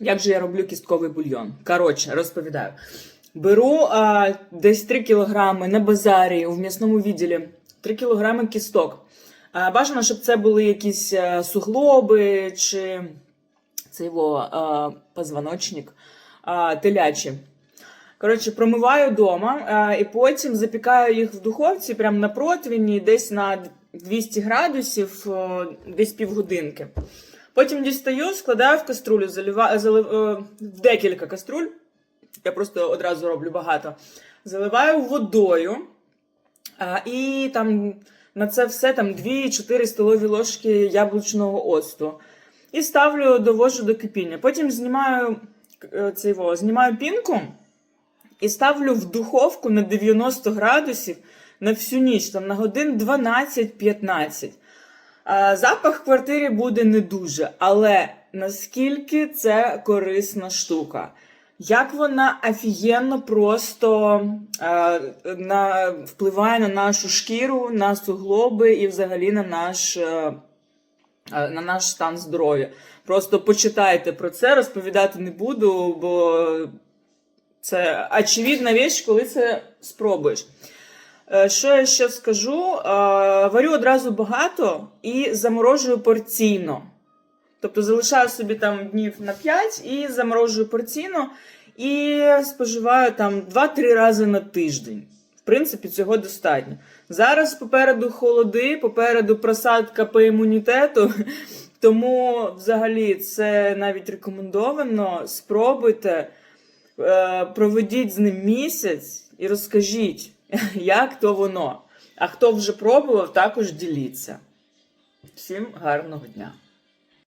Як же я роблю кістковий бульйон? Коротше, розповідаю. Беру а, десь 3 кілограми на базарі в м'ясному відділі 3 кілограми кісток. А, бажано, щоб це були якісь а, суглоби чи це його а, позвоночник а, телячі. Коротше, промиваю вдома а, і потім запікаю їх в духовці прямо на противні, десь на 200 градусів, о, десь півгодинки. Потім дістаю, складаю в каструлю, заливаю залив, е, в декілька каструль. Я просто одразу роблю багато. Заливаю водою. А, і там на це все там 2-4 столові ложки яблучного оцту. І ставлю, довожу до кипіння. Потім знімаю, е, цей, во, знімаю пінку і ставлю в духовку на 90 градусів на всю ніч, там на годин 12-15. Запах в квартирі буде не дуже, але наскільки це корисна штука. Як вона офігенно просто е, на, впливає на нашу шкіру, на суглоби і взагалі на наш, е, е, на наш стан здоров'я. Просто почитайте про це, розповідати не буду, бо це очевидна річ, коли це спробуєш. Е, Що я ще скажу? Е, Варю одразу багато і заморожую порційно. Тобто залишаю собі там днів на 5 і заморожую порційно, і споживаю там 2-3 рази на тиждень. В принципі, цього достатньо. Зараз попереду холоди, попереду просадка по імунітету. Тому взагалі це навіть рекомендовано. Спробуйте, е, проведіть з ним місяць і розкажіть, як то воно. А хто вже пробував, також діліться. Всім гарного дня!